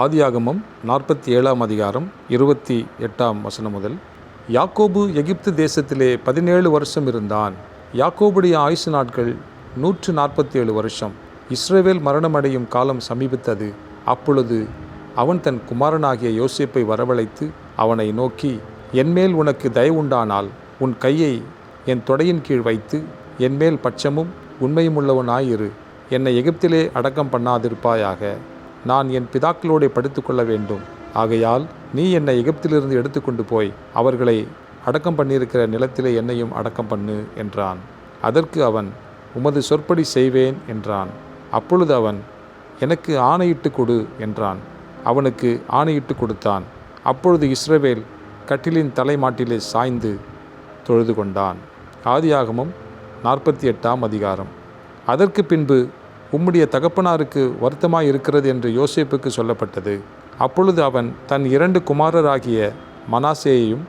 ஆதியாகமம் நாற்பத்தி ஏழாம் அதிகாரம் இருபத்தி எட்டாம் வசனம் முதல் யாக்கோபு எகிப்து தேசத்திலே பதினேழு வருஷம் இருந்தான். யாக்கோபுடைய ஆயுசு நாட்கள் நூற்று நாற்பத்தி ஏழு வருஷம். இஸ்ரேவேல் மரணமடையும் காலம் சமீபித்தது. அப்பொழுது அவன் தன் குமாரனாகிய யோசிப்பை வரவழைத்து அவனை நோக்கி என்மேல் உனக்கு தயவுண்டானால் உன் கையை என் தொடையின் கீழ் வைத்து என்மேல் பட்சமும் உண்மையுமுள்ளவனாயிரு என்னை எகிப்திலே அடக்கம் பண்ணாதிருப்பாயாக. நான் என் பிதாக்களோடே படித்துக்கொள்ள வேண்டும். ஆகையால் நீ என்னை எகிப்திலிருந்து எடுத்துக்கொண்டு போய் அவர்களை அடக்கம் பண்ணியிருக்கிற நிலத்திலே என்னையும் அடக்கம் பண்ணு என்றான். அதற்கு அவன் உமது சொற்படி செய்வேன் என்றான். அப்பொழுது அவன் எனக்கு ஆணையிட்டு கொடு என்றான். அவனுக்கு ஆணையிட்டு கொடுத்தான். அப்பொழுது இஸ்ரவேல் கட்டிலின் தலைமாட்டிலே சாய்ந்து தொழுது கொண்டான். ஆதியாகமும் நாற்பத்தி எட்டாம் அதிகாரம். அதற்கு பின்பு உம்முடைய தகப்பனாருக்கு வருத்தமாக இருக்கிறது என்று யோசேப்புக்கு சொல்லப்பட்டது. அப்பொழுது அவன் தன் இரண்டு குமாரராகிய மனாசேயையும்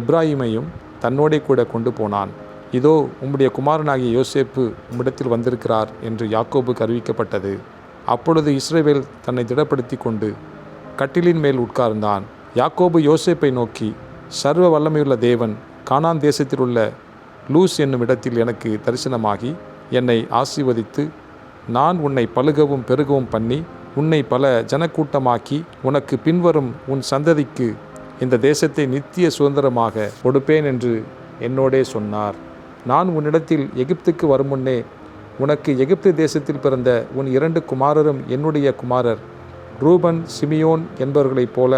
எப்ராஹிமையும் தன்னோடே கூட கொண்டு போனான். இதோ உம்முடைய குமாரனாகிய யோசேப்பு உம்மிடத்தில் வந்திருக்கிறார் என்று யாக்கோபுக்கு அறிவிக்கப்பட்டது. அப்பொழுது இஸ்ரேவேல் தன்னை திடப்படுத்தி கொண்டு கட்டிலின் மேல் உட்கார்ந்தான். யாக்கோபு யோசேப்பை நோக்கி சர்வ வல்லமையுள்ள தேவன் கானான் தேசத்தில் உள்ள லூஸ் என்னும் இடத்தில் எனக்கு தரிசனமாகி என்னை ஆசீர்வதித்து நான் உன்னை பழுகவும் பெருகவும் பண்ணி உன்னை பல ஜனக்கூட்டமாக்கி உனக்கு பின்வரும் உன் சந்ததிக்கு இந்த தேசத்தை நித்திய சுதந்திரமாக கொடுப்பேன் என்று என்னோடே சொன்னார். நான் உன்னிடத்தில் எகிப்துக்கு வரும் முன்னே உனக்கு எகிப்து தேசத்தில் பிறந்த உன் இரண்டு குமாரரும் என்னுடைய குமாரர் ரூபன் சிமியோன் என்பவர்களைப் போல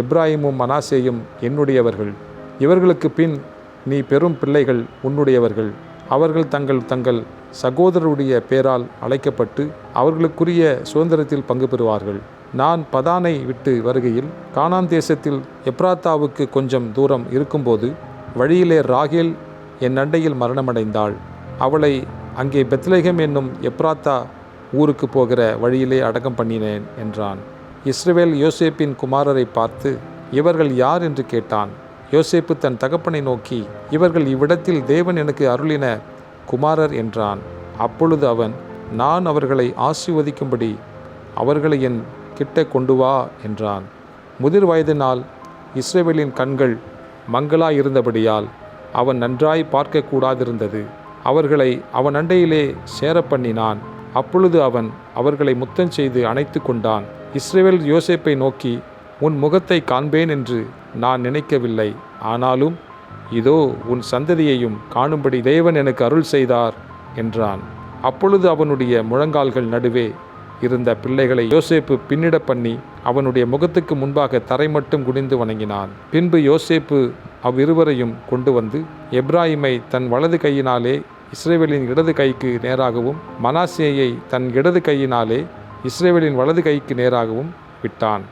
எப்ராஹிமும் மனாசேயும் என்னுடையவர்கள். இவர்களுக்கு பின் நீ பெரும் பிள்ளைகள் உன்னுடையவர்கள். அவர்கள் தங்கள் தங்கள் சகோதரருடைய பெயரால் அழைக்கப்பட்டு அவர்களுக்குரிய சுதந்திரத்தில் பங்கு பெறுவார்கள். நான் பதானை விட்டு வருகையில் கானான் தேசத்தில் எப்ராத்தாவுக்கு கொஞ்சம் தூரம் இருக்கும்போது வழியிலே ராகேல் என் அண்டையில் மரணமடைந்தாள். அவளை அங்கே பெத்லேகம் என்னும் எப்ராத்தா ஊருக்கு போகிற வழியிலே அடக்கம் பண்ணினேன் என்றான். இஸ்ரேல் யோசேப்பின் குமாரரை பார்த்து இவர்கள் யார்? என்று கேட்டான். யோசேப்பு தன் தகப்பனை நோக்கி இவர்கள் இவ்விடத்தில் தேவன் எனக்கு அருளின குமாரர் என்றான். அப்பொழுது அவன் நான் அவர்களை ஆசீர்வதிக்கும்படி அவர்களை என் கிட்ட கொண்டு வா என்றான். முதிர் வயதினால் இஸ்ரேவேலின் கண்கள் மங்களாயிருந்தபடியால் அவன் நன்றாய் பார்க்கக்கூடாதிருந்தது. அவர்களை அவன் அண்டையிலே சேர பண்ணினான் அப்பொழுது அவன் அவர்களை முத்தம் செய்து அணைத்து கொண்டான் இஸ்ரேவேல் யோசேப்பை நோக்கி உன் முகத்தை காண்பேன் என்று நான் நினைக்கவில்லை. ஆனாலும் இதோ உன் சந்ததியையும் காணும்படி தேவன் எனக்கு அருள் செய்தார் என்றான். அப்பொழுது அவனுடைய முழங்கால்கள் நடுவே இருந்த பிள்ளைகளை யோசேப்பு பின்னிட பண்ணி அவனுடைய முகத்துக்கு முன்பாக தரை மட்டும் குனிந்து வணங்கினான். பின்பு யோசேப்பு அவ்விருவரையும் கொண்டு வந்து எப்ராஹிமை தன் வலது கையினாலே இஸ்ரேவேலின் இடது கைக்கு நேராகவும் மனாசேயை தன் இடது கையினாலே இஸ்ரேவேலின் வலது கைக்கு நேராகவும் விட்டான்.